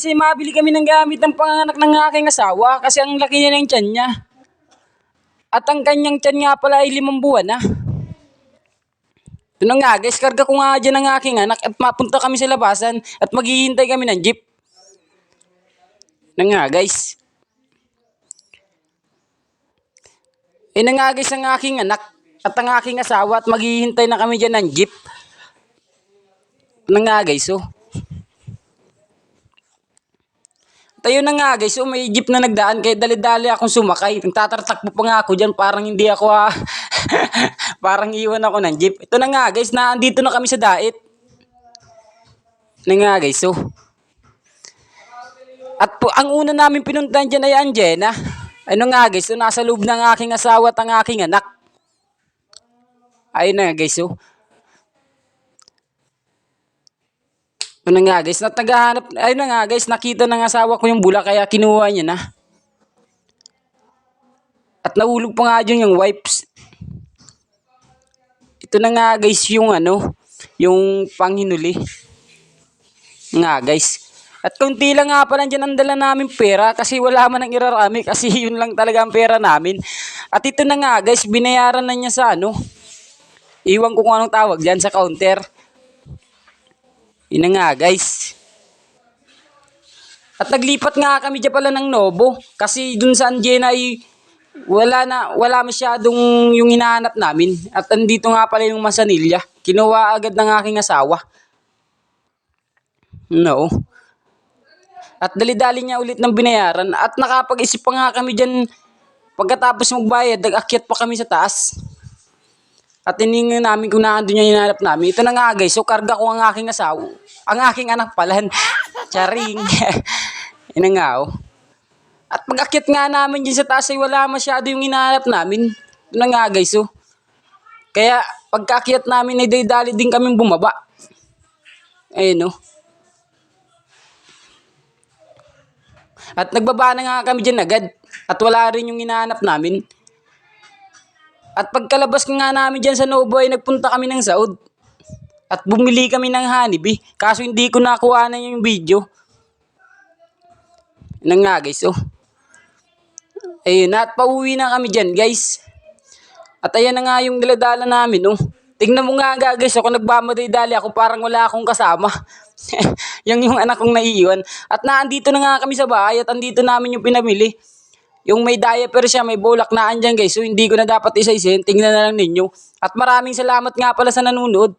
Kasi mabili kami ng gamit ng panganak ng aking asawa kasi ang laki niya ng tiyan niya. At ang kanyang tiyan nga pala ay limang buwan na. Ito nga guys, karga ko nga dyan ang aking anak at mapunta kami sa labasan at maghihintay kami ng jeep. Na nga guys. Ito na nga guys ang aking anak at ang aking asawa at maghihintay na kami dyan ng jeep. Na nga guys oh. Tayo na nga guys, so may jeep na nagdaan kaya dali-dali akong sumakay. Nagtatartakbo pa nga ako dyan, parang hindi ako ah, parang iwan ako ng jeep. Ito na nga guys, na andito na kami sa dait. Na nga guys, so. At po, ang una namin pinuntahan dyan ay Angena. Ano nga guys, so nasa loob ng aking asawa at ang aking anak. Ayun na guys, so. Ano nga guys, nat naghahanap, ayun na nga guys, nakita ng asawa ko yung bula kaya kinuha niya na. At nahulog pa nga dyan yung wipes. Ito na nga guys yung ano, yung panghinuli. Nga guys. At kunti lang nga pala dyan ang dala namin pera kasi wala man ang irarami kasi yun lang talaga ang pera namin. At ito na nga guys, binayaran na niya sa ano. Iwan ko kung anong tawag dyan sa counter. Yun nga guys. At naglipat nga kami dyan pala ng Nobo. Kasi dun sa Angena ay wala na, wala masyadong yung hinahanap namin. At andito nga pala yung Masanilya. Kinuha agad ng aking asawa. No. At dali-dali niya ulit ng binayaran. At nakapag-isip pa nga kami dyan pagkatapos magbayad, nag-akyat pa kami sa taas. At tiningnan namin kung naandun yung hinahanap namin. Ito na nga guys, so karga ko ang aking asawa. Ang aking anak pala. Charing. Yun na nga oh. At pag-akyat nga namin dyan sa taas ay wala masyado yung hinahanap namin. Ito na nga guys oh. Kaya pagkaakyat namin ay dali din kaming bumaba. Ayun oh. At nagbaba na nga kami dyan agad. At wala rin yung hinahanap namin. At pagkalabas nga namin dyan sa Novo nagpunta kami ng Saud. At bumili kami ng honeybee. Kaso hindi ko nakuha na yung video. Yun na nga guys oh. Ayun at pauwi na kami dyan guys. At ayan na nga yung daladala namin oh. Tingnan mo nga nga guys ako nagmamaday-dali ako parang wala akong kasama. yung yung anak kong naiiwan. At naandito na nga kami sa bahay at andito namin yung pinamili. Yung may diaper siya, may bulak na andyan guys. So hindi ko na dapat isa-isin. Tingnan na lang ninyo. At maraming salamat nga pala sa nanonood.